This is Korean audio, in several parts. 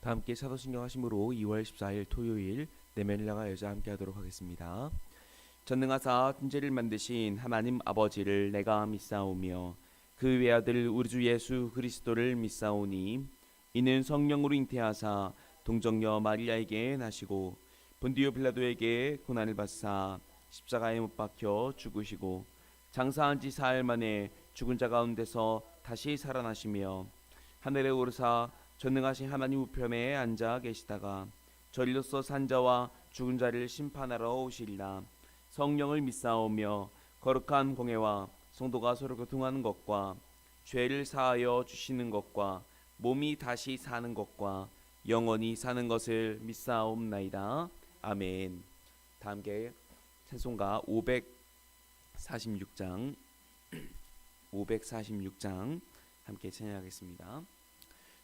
다 함께 사도신경 하심으로 2월 14일 토요일 내면일라가 여자 함께 하도록 하겠습니다. 전능하사 천지를 만드신 하나님 아버지를 내가 믿사오며 그 외아들 우리 주 예수 그리스도를 믿사오니 이는 성령으로 잉태하사 동정녀 마리아에게 나시고 본디오 빌라도에게 고난을 받사 십자가에 못 박혀 죽으시고 장사한 지 사흘 만에 죽은 자 가운데서 다시 살아나시며 하늘에 오르사 전능하신 하나님 우편에 앉아 계시다가 저리로서 산자와 죽은 자를 심판하러 오시리라. 성령을 믿사오며 거룩한 공회와 성도가 서로 교통하는 것과 죄를 사하여 주시는 것과 몸이 다시 사는 것과 영원히 사는 것을 믿사옵나이다. 아멘. 다 함께 찬송가 546장. 546장 함께 찬양하겠습니다.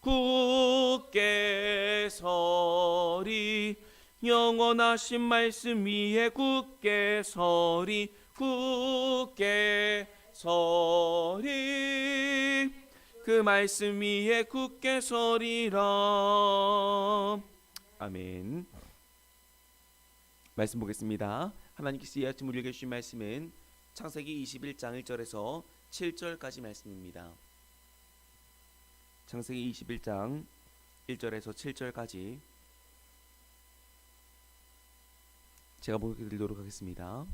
굳게 서리 영원하신 말씀 위에 굳게 서리 굳게 서리 그 말씀 위에 굳게 서리라. 아멘. 말씀 보겠습니다. 하나님께서 이 아침 우리에게 주신 말씀은 창세기 21장 1절에서 7절까지 말씀입니다 창세기 21장 1절에서 7절까지 제가 보여드리도록 하겠습니다.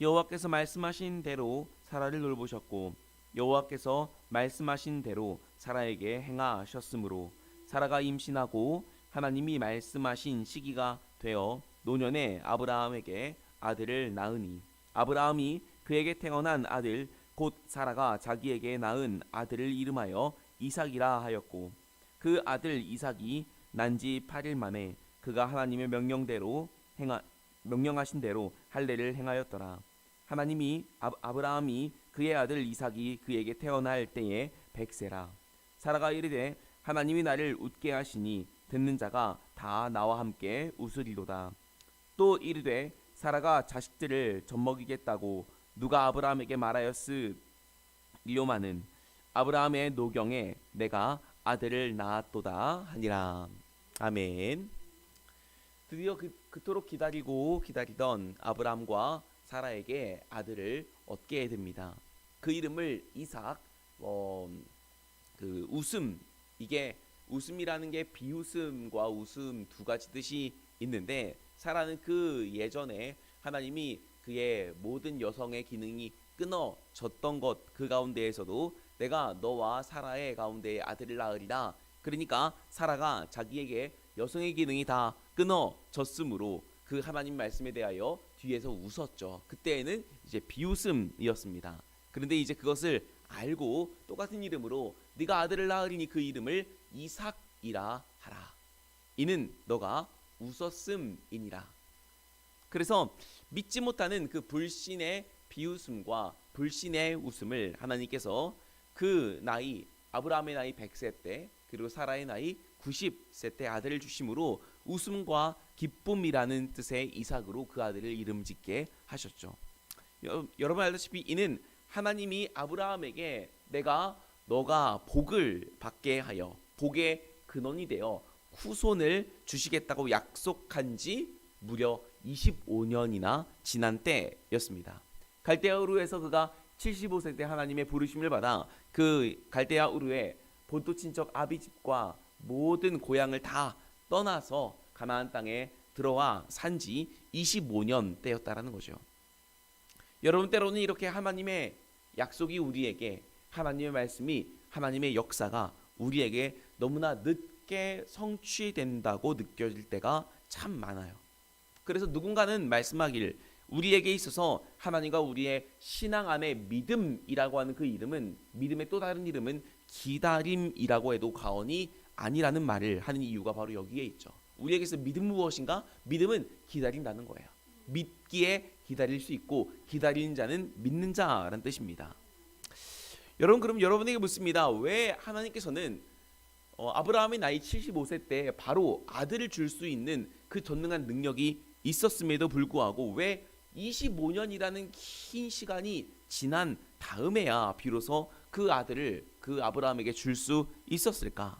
여호와께서 말씀하신 대로 사라를 돌보셨고 여호와께서 말씀하신 대로 사라에게 행하셨으므로 사라가 임신하고 하나님이 말씀하신 시기가 되어 노년에 아브라함에게 아들을 낳으니 아브라함이 그에게 태어난 아들 곧 사라가 자기에게 낳은 아들을 이름하여 이삭이라 하였고 그 아들 이삭이 난 지 8일 만에 그가 하나님의 명령대로 행하 명령하신 대로 할례를 행하였더라. 하나님이 아, 아브라함이 그의 아들 이삭이 그에게 태어날 때에 백세라. 사라가 이르되 하나님이 나를 웃게 하시니 듣는 자가 다 나와 함께 웃으리로다. 또 이르되 사라가 자식들을 젖먹이겠다고 누가 아브라함에게 말하였으리오마는 아브라함의 노경에 내가 아들을 낳았도다 하니라. 아멘. 드디어 그, 그토록 기다리고 기다리던 아브라함과 사라에게 아들을 얻게 됩니다. 그 이름을 이삭, 어, 그 웃음 이게 웃음이라는 게 비웃음과 웃음 두 가지 뜻이 있는데 사라는 그 예전에 하나님이 그의 모든 여성의 기능이 끊어졌던 것 그 가운데에서도 내가 너와 사라의 가운데 아들을 낳으리라. 그러니까 사라가 자기에게 여성의 기능이 다 끊어졌으므로 그 하나님 말씀에 대하여 뒤에서 웃었죠. 그때에는 이제 비웃음이었습니다. 그런데 이제 그것을 알고 똑같은 이름으로 네가 아들을 낳으리니 그 이름을 이삭이라 하라. 이는 너가 웃었음이니라. 그래서 믿지 못하는 그 불신의 비웃음과 불신의 웃음을 하나님께서 그 나이 아브라함의 나이 100세 때 그리고 사라의 나이 90세 때 아들을 주심으로 웃음과 기쁨이라는 뜻의 이삭으로 그 아들을 이름 짓게 하셨죠. 여, 여러분 알다시피 이는 하나님이 아브라함에게 내가 너가 복을 받게 하여 복의 근원이 되어 후손을 주시겠다고 약속한 지 무려 25년이나 지난 때였습니다. 갈대아 우르에서 그가 75세 때 하나님의 부르심을 받아 그 갈대아 우르의 본토 친척 아비 집과 모든 고향을 다 떠나서 가나안 땅에 들어와 산 지 25년 때였다라는 거죠. 여러분 때로는 이렇게 하나님의 약속이 우리에게 하나님의 말씀이 하나님의 역사가 우리에게 너무나 늦 게 성취된다고 느껴질 때가 참 많아요. 그래서 누군가는 말씀하길 우리에게 있어서 하나님과 우리의 신앙 안에 믿음이라고 하는 그 이름은 믿음의 또 다른 이름은 기다림이라고 해도 과언이 아니라는 말을 하는 이유가 바로 여기에 있죠. 우리에게서 믿음 무엇인가? 믿음은 기다린다는 거예요. 믿기에 기다릴 수 있고 기다리는 자는 믿는 자라는 뜻입니다. 여러분 그럼 여러분에게 묻습니다. 왜 하나님께서는 어, 아브라함의 나이 75세 때 바로 아들을 줄 수 있는 그 전능한 능력이 있었음에도 불구하고 왜 25년이라는 긴 시간이 지난 다음에야 비로소 그 아들을 그 아브라함에게 줄 수 있었을까?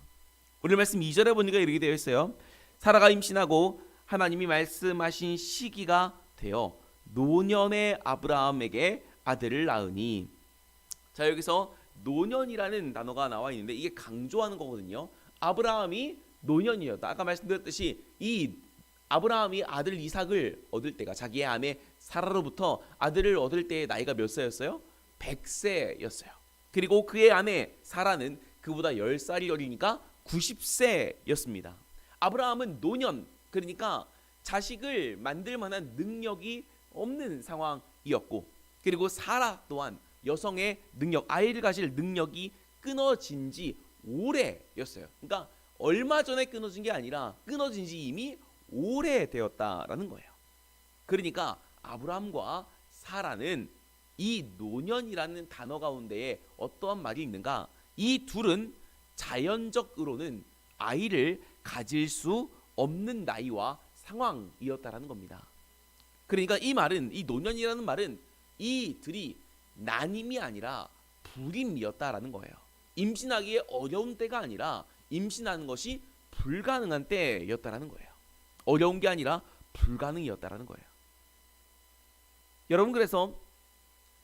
오늘 말씀 2절에 보니까 이렇게 되어 있어요. 사라가 임신하고 하나님이 말씀하신 시기가 되어 노년의 아브라함에게 아들을 낳으니 자 여기서 노년이라는 단어가 나와 있는데 이게 강조하는 거거든요. 아브라함이 노년이었다. 아까 말씀드렸듯이 이 아브라함이 아들 이삭을 얻을 때가 자기의 아내 사라로부터 아들을 얻을 때의 나이가 몇 세였어요? 100세였어요. 그리고 그의 아내 사라는 그보다 10살이 어리니까 90세였습니다. 아브라함은 노년 그러니까 자식을 만들 만한 능력이 없는 상황이었고 그리고 사라 또한 여성의 능력 아이를 가질 능력이 끊어진 지 오래였어요. 그러니까 얼마 전에 끊어진 게 아니라 끊어진 지 이미 오래 되었다라는 거예요. 그러니까 아브라함과 사라는 이 노년이라는 단어 가운데에 어떠한 말이 있는가? 이 둘은 자연적으로는 아이를 가질 수 없는 나이와 상황이었다라는 겁니다. 그러니까 이 말은 이 노년이라는 말은 이들이 난임이 아니라 불임이었다라는 거예요. 임신하기에 어려운 때가 아니라 임신하는 것이 불가능한 때였다라는 거예요. 어려운 게 아니라 불가능이었다라는 거예요. 여러분 그래서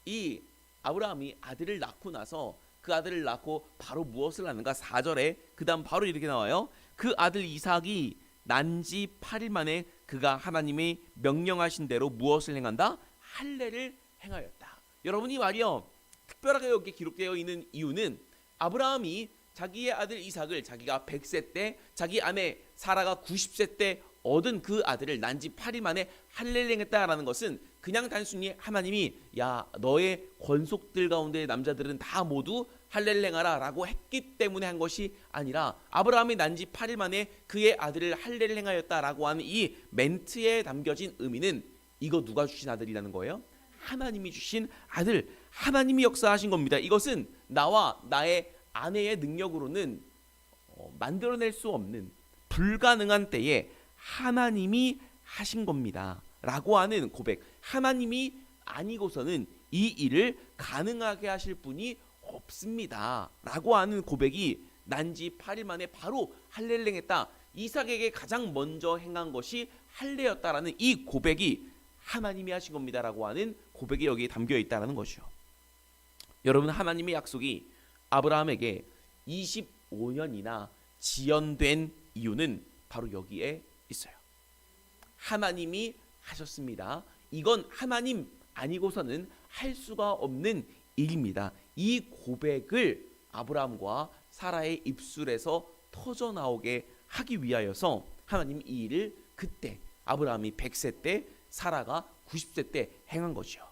이 아브라함이 아들을 낳고 나서 그 아들을 낳고 바로 무엇을 하는가 4절에 그다음 바로 이렇게 나와요. 그 아들 이삭이 난 지 8일 만에 그가 하나님의 명령하신 대로 무엇을 행한다? 할례를 행하였다. 여러분 이 말이요. 특별하게 여기 기록되어 있는 이유는 아브라함이 자기의 아들 이삭을 자기가 100세 때 자기 아내 사라가 90세 때 얻은 그 아들을 난지 8일 만에 할례를 행했다라는 것은 그냥 단순히 하나님이 야 너의 권속들 가운데 남자들은 다 모두 할례를 행하라라고 했기 때문에 한 것이 아니라 아브라함이 난지 8일 만에 그의 아들을 할례를 행하였다라고 하는 이 멘트에 담겨진 의미는 이거 누가 주신 아들이라는 거예요? 하나님이 주신 아들, 하나님이 역사하신 겁니다. 이것은 나와 나의 아내의 능력으로는 어, 만들어낼 수 없는 불가능한 때에 하나님이 하신 겁니다. 라고 하는 고백. 하나님이 아니고서는 이 일을 가능하게 하실 분이 없습니다. 라고 하는 고백이 난지 8일 만에 바로 할례를 행했다. 이삭에게 가장 먼저 행한 것이 할례였다라는 이 고백이 하나님이 하신 겁니다라고 하는 고백이 여기에 담겨 있다라는 것이죠. 여러분 하나님의 약속이 아브라함에게 25년이나 지연된 이유는 바로 여기에 있어요. 하나님이 하셨습니다. 이건 하나님 아니고서는 할 수가 없는 일입니다. 이 고백을 아브라함과 사라의 입술에서 터져 나오게 하기 위하여서 하나님 이 일을 그때 아브라함이 100세 때 사라가 90세 때 행한 것이요.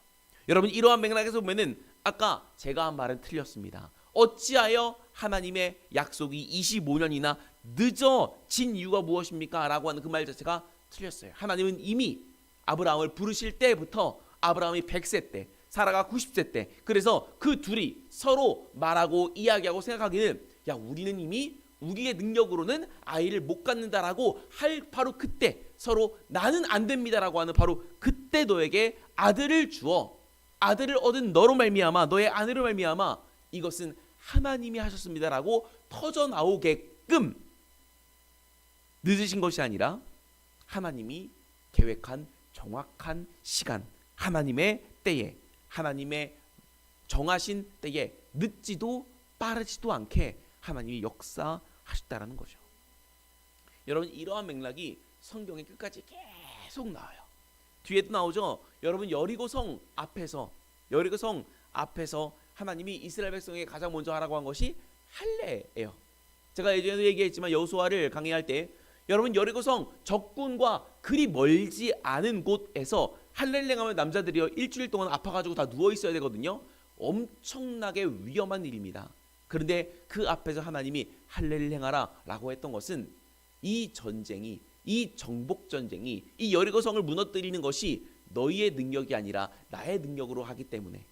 여러분 이러한 맥락에서 보면은 아까 제가 한 말은 틀렸습니다. 어찌하여 하나님의 약속이 25년이나 늦어진 이유가 무엇입니까? 라고 하는 그 말 자체가 틀렸어요. 하나님은 이미 아브라함을 부르실 때부터 아브라함이 100세 때 사라가 90세 때 그래서 그 둘이 서로 말하고 이야기하고 생각하기는 야 우리는 이미 우리의 능력으로는 아이를 못 갖는다라고 할 바로 그때 서로 나는 안 됩니다라고 하는 바로 그때 너에게 아들을 주어 아들을 얻은 너로 말미암아 너의 아내로 말미암아 이것은 하나님이 하셨습니다라고 터져 나오게끔 늦으신 것이 아니라 하나님이 계획한 정확한 시간 하나님의 때에 하나님의 정하신 때에 늦지도 빠르지도 않게 하나님이 역사하셨다라는 거죠. 여러분 이러한 맥락이 성경의 끝까지 계속 나와요. 뒤에도 나오죠. 여러분 여리고 성 앞에서 여리고 성 앞에서 하나님이 이스라엘 백성에게 가장 먼저 하라고 한 것이 할례예요. 제가 예전에도 얘기했지만 여호수아를 강의할 때 여러분 여리고 성 적군과 그리 멀지 않은 곳에서 할례를 행하면 남자들이요 일주일 동안 아파가지고 다 누워 있어야 되거든요. 엄청나게 위험한 일입니다. 그런데 그 앞에서 하나님이 할례를 행하라라고 했던 것은 이 전쟁이 이 정복 전쟁이 이 여리고성을 무너뜨리는 것이 너희의 능력이 아니라 나의 능력으로 하기 때문에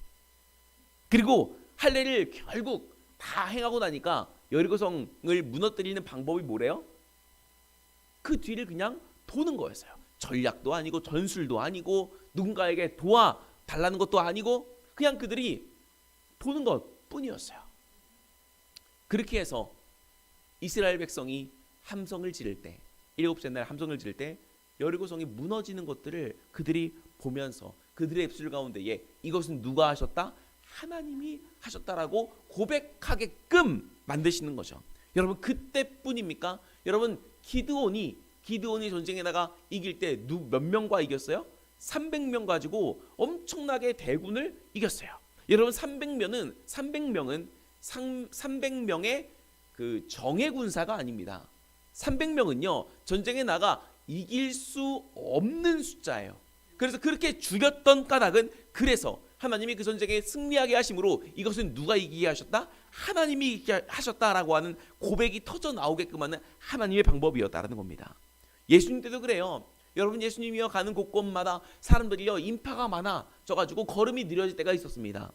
그리고 할례를 결국 다 행하고 나니까 여리고성을 무너뜨리는 방법이 뭐래요? 그 뒤를 그냥 도는 거였어요. 전략도 아니고 전술도 아니고 누군가에게 도와 달라는 것도 아니고 그냥 그들이 도는 것 뿐이었어요. 그렇게 해서 이스라엘 백성이 함성을 지를 때 일곱째 날 함성을 지를 때 여리고성이 무너지는 것들을 그들이 보면서 그들의 입술 가운데에 이것은 누가 하셨다? 하나님이 하셨다라고 고백하게끔 만드시는 거죠. 여러분 그때뿐입니까? 여러분 기드온이 기드온이 전쟁에 나가 이길 때 몇 명과 이겼어요? 300명 가지고 엄청나게 대군을 이겼어요. 여러분 300명은 300명은 300명의 그 정예 군사가 아닙니다. 300명은요 전쟁에 나가 이길 수 없는 숫자예요. 그래서 그렇게 죽였던 까닭은 그래서 하나님이 그 전쟁에 승리하게 하심으로 이것은 누가 이기게 하셨다? 하나님이 이기게 하셨다라고 하는 고백이 터져 나오게끔 하는 하나님의 방법이었다라는 겁니다. 예수님 때도 그래요. 여러분 예수님이요 가는 곳곳마다 사람들이요 인파가 많아 져 가지고 걸음이 느려질 때가 있었습니다.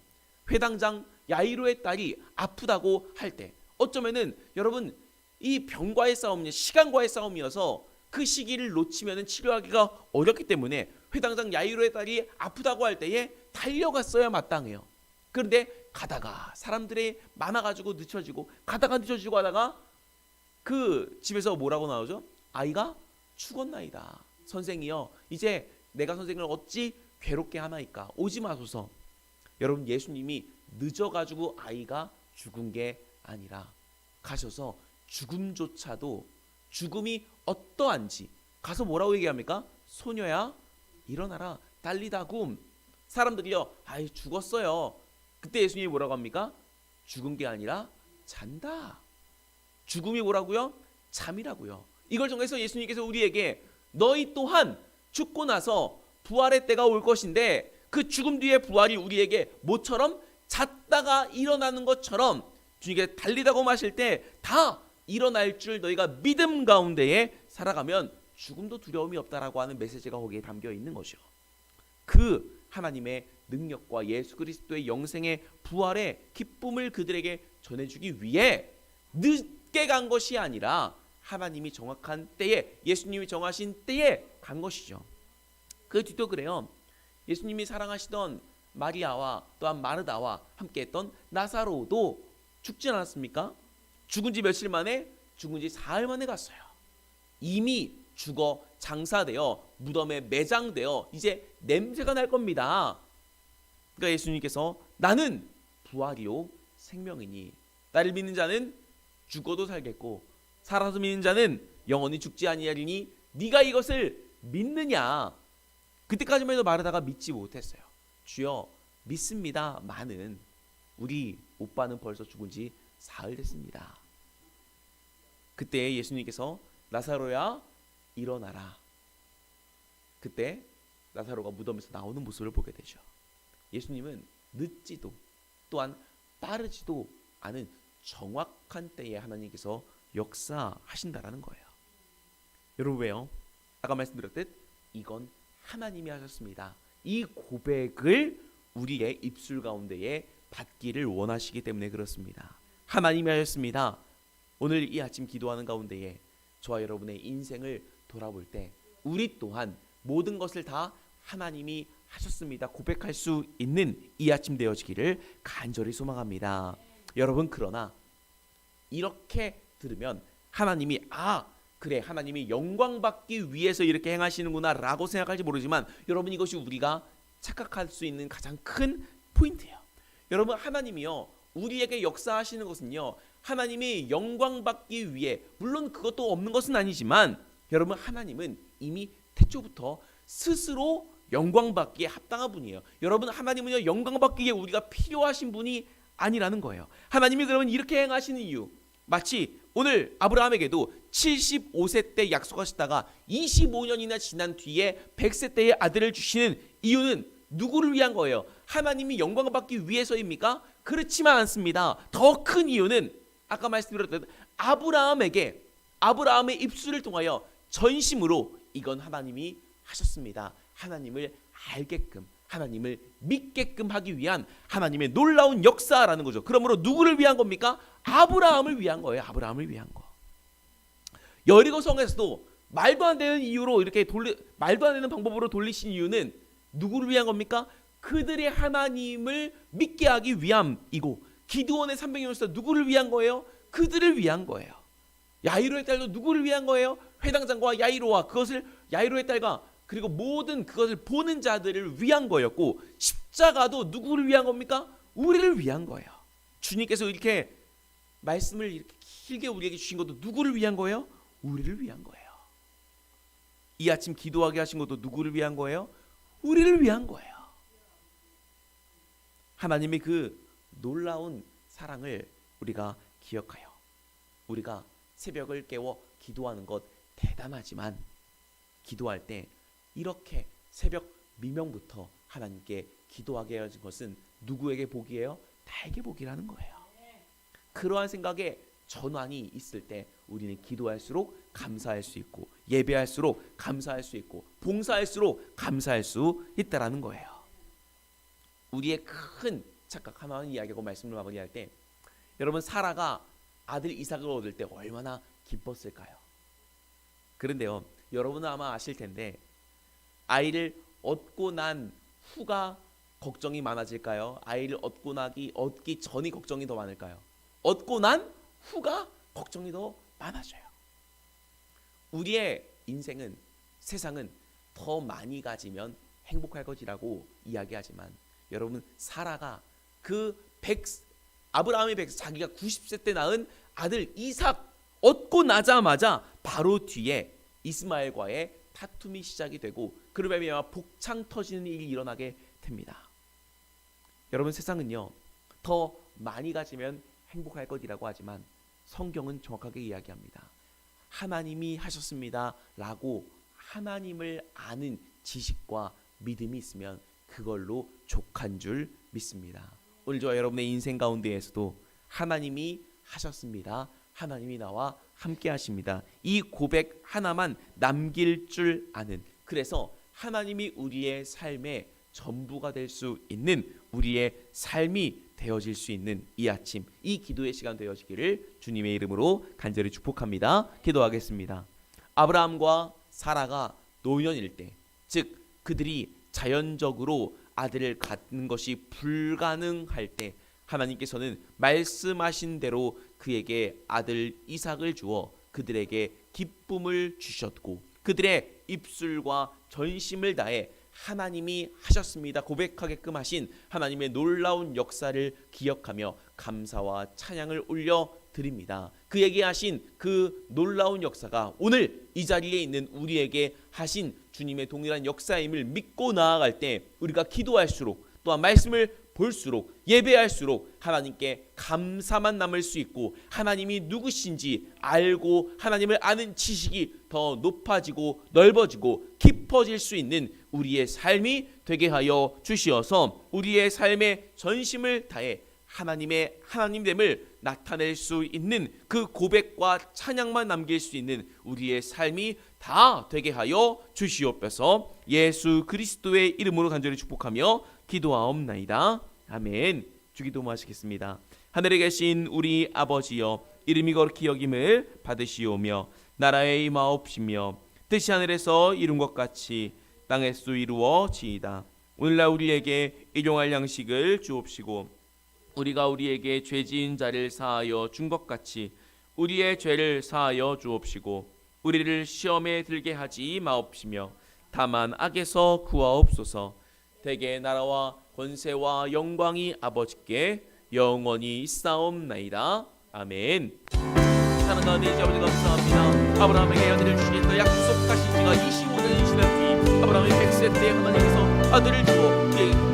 회당장 야이로의 딸이 아프다고 할 때 어쩌면은 여러분 이 병과의 싸움이 시간과의 싸움이어서 그 시기를 놓치면은 치료하기가 어렵기 때문에 회당장 야이로의 딸이 아프다고 할 때에 달려갔어야 마땅해요. 그런데 가다가 사람들이 많아가지고 늦춰지고 가다가 늦춰지고 하다가 그 집에서 뭐라고 나오죠? 아이가 죽었나이다. 선생이여 이제 내가 선생을 어찌 괴롭게 하나이까 오지 마소서. 여러분 예수님이 늦어가지고 아이가 죽은 게 아니라 가셔서 죽음조차도 죽음이 어떠한지 가서 뭐라고 얘기합니까? 소녀야 일어나라 달리다굼 사람들이요 아이 죽었어요 그때 예수님이 뭐라고 합니까? 죽은 게 아니라 잔다 죽음이 뭐라고요? 잠이라고요 이걸 통해서 예수님께서 우리에게 너희 또한 죽고 나서 부활의 때가 올 것인데 그 죽음 뒤에 부활이 우리에게 모처럼 잤다가 일어나는 것처럼 주님께 달리다고 마실 때 다 일어날 줄 너희가 믿음 가운데에 살아가면 죽음도 두려움이 없다라고 하는 메시지가 거기에 담겨 있는 것이요. 그 하나님의 능력과 예수 그리스도의 영생의 부활의 기쁨을 그들에게 전해주기 위해 늦게 간 것이 아니라 하나님이 정확한 때에 예수님이 정하신 때에 간 것이죠. 그 뒤도 그래요. 예수님이 사랑하시던 마리아와 또한 마르다와 함께했던 나사로도 죽지 않았습니까? 죽은 지 며칠 만에 죽은 지 사흘 만에 갔어요. 이미 죽어 장사되어 무덤에 매장되어 이제 냄새가 날 겁니다. 그러니까 예수님께서 나는 부활이요 생명이니 나를 믿는 자는 죽어도 살겠고 살아서 믿는 자는 영원히 죽지 아니하리니 네가 이것을 믿느냐? 그때까지만 해도 마르다가 믿지 못했어요. 주여 믿습니다. 많은 우리 오빠는 벌써 죽은 지 사흘 됐습니다. 그때 예수님께서 나사로야 일어나라. 그때 나사로가 무덤에서 나오는 모습을 보게 되죠. 예수님은 늦지도 또한 빠르지도 않은 정확한 때에 하나님께서 역사하신다라는 거예요. 여러분 왜요? 아까 말씀드렸듯 이건 하나님이 하셨습니다. 이 고백을 우리의 입술 가운데에 받기를 원하시기 때문에 그렇습니다. 하나님이 하셨습니다. 오늘 이 아침 기도하는 가운데에 저와 여러분의 인생을 돌아볼 때 우리 또한 모든 것을 다 하나님이 하셨습니다. 고백할 수 있는 이 아침 되어지기를 간절히 소망합니다. 여러분 그러나 이렇게 들으면 하나님이 아 그래 하나님이 영광 받기 위해서 이렇게 행하시는구나라고 생각할지 모르지만 여러분 이것이 우리가 착각할 수 있는 가장 큰 포인트예요. 여러분 하나님이요 우리에게 역사하시는 것은요 하나님이 영광 받기 위해 물론 그것도 없는 것은 아니지만 여러분 하나님은 이미 태초부터 스스로 영광 받기에 합당한 분이에요. 여러분 하나님은요 영광 받기에 우리가 필요하신 분이 아니라는 거예요. 하나님이 그러면 이렇게 행하시는 이유 마치 오늘 아브라함에게도 75세 때 약속하셨다가 25년이나 지난 뒤에 100세 때의 아들을 주시는 이유는 누구를 위한 거예요? 하나님이 영광을 받기 위해서입니까? 그렇지만 않습니다. 더 큰 이유는 아까 말씀드렸던 아브라함에게 아브라함의 입술을 통하여 전심으로 이건 하나님이 하셨습니다. 하나님을 알게끔 하나님을 믿게끔 하기 위한 하나님의 놀라운 역사라는 거죠. 그러므로 누구를 위한 겁니까? 아브라함을 위한 거예요. 아브라함을 위한 거. 여리고 성에서도 말도 안 되는 이유로 이렇게 돌리 말도 안 되는 방법으로 돌리신 이유는 누구를 위한 겁니까? 그들의 하나님을 믿게 하기 위함이고 기드온의 300년에서 누구를 위한 거예요? 그들을 위한 거예요. 야이로의 딸도 누구를 위한 거예요? 회당장과 야이로와 그것을 야이로의 딸과 그리고 모든 그것을 보는 자들을 위한 거였고 십자가도 누구를 위한 겁니까? 우리를 위한 거예요. 주님께서 이렇게 말씀을 이렇게 길게 우리에게 주신 것도 누구를 위한 거예요? 우리를 위한 거예요. 이 아침 기도하게 하신 것도 누구를 위한 거예요? 우리를 위한 거예요. 하나님의 그 놀라운 사랑을 우리가 기억하여 우리가 새벽을 깨워 기도하는 것 대단하지만 기도할 때 이렇게 새벽 미명부터 하나님께 기도하게 하신 것은 누구에게 복이에요? 나에게 복이라는 거예요. 그러한 생각에 전환이 있을 때 우리는 기도할수록 감사할 수 있고 예배할수록 감사할 수 있고 봉사할수록 감사할 수 있다라는 거예요. 우리의 큰 착각 하나는 이야기하고 말씀을 마무리할 때 여러분 사라가 아들 이삭을 얻을 때 얼마나 기뻤을까요? 그런데요, 여러분은 아마 아실 텐데 아이를 얻고 난 후가 걱정이 많아질까요? 아이를 얻고 나기 얻기 전이 걱정이 더 많을까요? 얻고 난 후가 걱정이 더 많아져요. 우리의 인생은 세상은 더 많이 가지면 행복할 것이라고 이야기하지만 여러분 사라가 그 백 아브라함의 백 자기가 90세 때 낳은 아들 이삭 얻고 나자마자 바로 뒤에 이스마엘과의 다툼이 시작이 되고 그로 말미암아 복창 터지는 일이 일어나게 됩니다. 여러분 세상은요 더 많이 가지면 행복할 것이라고 하지만 성경은 정확하게 이야기합니다. 하나님이 하셨습니다라고 하나님을 아는 지식과 믿음이 있으면 그걸로 족한 줄 믿습니다. 오늘 저와 여러분의 인생 가운데에서도 하나님이 하셨습니다. 하나님이 나와 함께 하십니다. 이 고백 하나만 남길 줄 아는 그래서 하나님이 우리의 삶의 전부가 될 수 있는 우리의 삶이 되어질 수 있는 이 아침 이 기도의 시간 되어지기를 주님의 이름으로 간절히 축복합니다. 기도하겠습니다. 아브라함과 사라가 노년일 때, 즉 그들이 자연적으로 아들을 갖는 것이 불가능할 때 하나님께서는 말씀하신 대로 그에게 아들 이삭을 주어 그들에게 기쁨을 주셨고 그들의 입술과 전심을 다해 하나님이 하셨습니다. 고백하게끔 하신 하나님의 놀라운 역사를 기억하며 감사와 찬양을 올려 드립니다. 그에게 하신 그 놀라운 역사가 오늘 이 자리에 있는 우리에게 하신 주님의 동일한 역사임을 믿고 나아갈 때 우리가 기도할수록 또한 말씀을 볼수록 예배할수록 하나님께 감사만 남을 수 있고 하나님이 누구신지 알고 하나님을 아는 지식이 더 높아지고 넓어지고 깊어질 수 있는 우리의 삶이 되게 하여 주시어서 우리의 삶에 전심을 다해 하나님의 하나님됨을 나타낼 수 있는 그 고백과 찬양만 남길 수 있는 우리의 삶이 다 되게 하여 주시옵소서 예수 그리스도의 이름으로 간절히 축복하며 기도하옵나이다. 아멘. 주기도 마시겠습니다. 하늘에 계신 우리 아버지여 이름이 거룩히 여김을 받으시오며 나라의 임하옵시며 뜻이 하늘에서 이룬 것 같이 땅에서 이루어지이다. 오늘날 우리에게 일용할 양식을 주옵시고 우리가 우리에게 죄 지은 자를 사하여 준 것 같이 우리의 죄를 사하여 주옵시고 우리를 시험에 들게 하지 마옵시며 다만 악에서 구하옵소서. 대개 나라와 권세와 영광이 아버지께 영원히 있사옵나이다. 아멘. 사랑하는 이제 아버지 감사합니다. 아브라함에게 아들을 주시겠다 약속하신 지가 25년이 지난 뒤 아브라함의 100세 때 하나님께서 아들을 그의 꿈과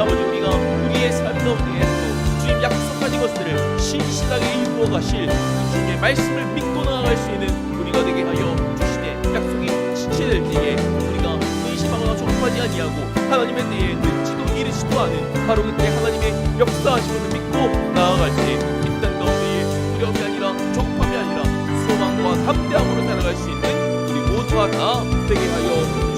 아버지 우리가 우리의 삶 가운데에도 주님 약속하신 것들을 신실하게 이루어 가실 주님의 말씀을 믿고 나아갈 수 있는 우리가 되게 하여 주신의 약속이 실체될 때에 우리가 의심하거나 조급하지 아니하고 하나님의 때에 늦지도 이르지도 않은 바로 그때 하나님의 역사하심을 믿고 나아갈 때 이땅 가운데에 두려움이 아니라 조급함이 아니라 소망과 담대함으로 살아갈 수 있는 우리 모두가 다 되게 하여